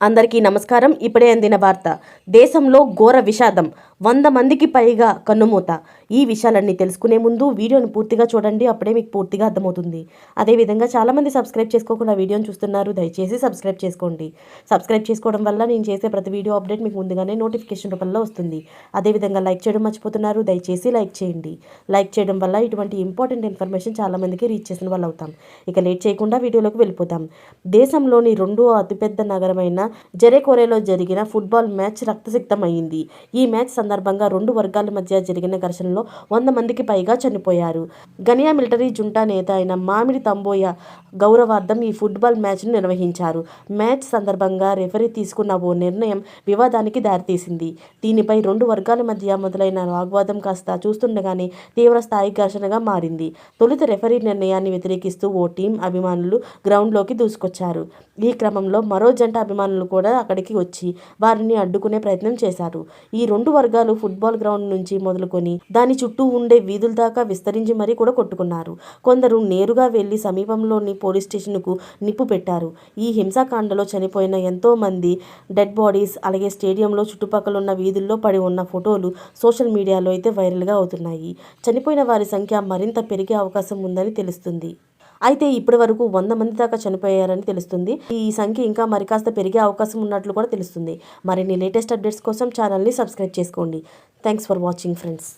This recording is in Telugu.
అందరికీ నమస్కారం. ఇప్పుడే అందిన వార్త. దేశంలో ఘోర విషాదం. వంద మందికి పైగా కన్నుమూత. ఈ విషయాలన్నీ తెలుసుకునే ముందు వీడియోని పూర్తిగా చూడండి. అప్పుడే మీకు పూర్తిగా అర్థమవుతుంది. అదేవిధంగా చాలామంది సబ్స్క్రైబ్ చేసుకోకుండా వీడియోని చూస్తున్నారు. దయచేసి సబ్స్క్రైబ్ చేసుకోండి. సబ్స్క్రైబ్ చేసుకోవడం వల్ల నేను చేసే ప్రతి వీడియో అప్డేట్ మీకు ముందుగానే నోటిఫికేషన్ రూపంలో వస్తుంది. అదేవిధంగా లైక్ చేయడం మర్చిపోతున్నారు. దయచేసి లైక్ చేయండి. లైక్ చేయడం వల్ల ఇటువంటి ఇంపార్టెంట్ ఇన్ఫర్మేషన్ చాలామందికి రీచ్ చేసిన వాళ్ళు అవుతాం ఇక లేట్ చేయకుండా వీడియోలోకి వెళ్ళిపోతాం. దేశంలోని రెండో అతిపెద్ద నగరమైన జెరెకోరేలో జరిగిన ఫుట్బాల్ మ్యాచ్ రక్తసిక్తమైంది ఈ మ్యాచ్ సందర్భంగా రెండు వర్గాల మధ్య జరిగిన ఘర్షణలో వంద మందికి పైగా చనిపోయారు. గనియా మిలిటరీ జుంటా నేత అయిన మామిడి తంబోయ గౌరవార్థం ఈ ఫుట్బాల్ మ్యాచ్ను నిర్వహించారు. మ్యాచ్ సందర్భంగా రెఫరీ తీసుకున్న ఓ నిర్ణయం వివాదానికి దారితీసింది. దీనిపై రెండు వర్గాల మధ్య మొదలైన వాగ్వాదం కాస్త చూస్తుండగానే తీవ్ర స్థాయి ఘర్షణగా మారింది. తొలుత రెఫరీ నిర్ణయాన్ని వ్యతిరేకిస్తూ ఓ టీం అభిమానులు గ్రౌండ్లోకి దూసుకొచ్చారు. ఈ క్రమంలో మరో జంట అభిమానులు కూడా అక్కడికి వచ్చి వారిని అడ్డుకునే ప్రయత్నం చేశారు. ఈ రెండు వర్గాలు ఫుట్బాల్ గ్రౌండ్ నుంచి మొదలుకొని దాని చుట్టూ ఉండే వీధుల దాకా విస్తరించి మరీ కూడా కొట్టుకున్నారు. కొందరు నేరుగా వెళ్ళి సమీపంలోని పోలీస్ స్టేషన్కు నిప్పు పెట్టారు. ఈ హింసాకాండలో చనిపోయిన ఎంతో మంది డెడ్ బాడీస్ అలాగే స్టేడియంలో చుట్టుపక్కల ఉన్న వీధుల్లో పడి ఉన్న ఫోటోలు సోషల్ మీడియాలో అయితే వైరల్గా అవుతున్నాయి. చనిపోయిన వారి సంఖ్య మరింత పెరిగే అవకాశం ఉందని తెలుస్తుంది. అయితే ఇప్పటి వరకు వంద మంది దాకా చనిపోయారని తెలుస్తుంది. ఈ సంఖ్య ఇంకా మరి కాస్త పెరిగే అవకాశం ఉన్నట్లు కూడా తెలుస్తుంది. మరిన్ని లేటెస్ట్ అప్డేట్స్ కోసం ఛానల్ని సబ్స్క్రైబ్ చేసుకోండి. Thanks for watching friends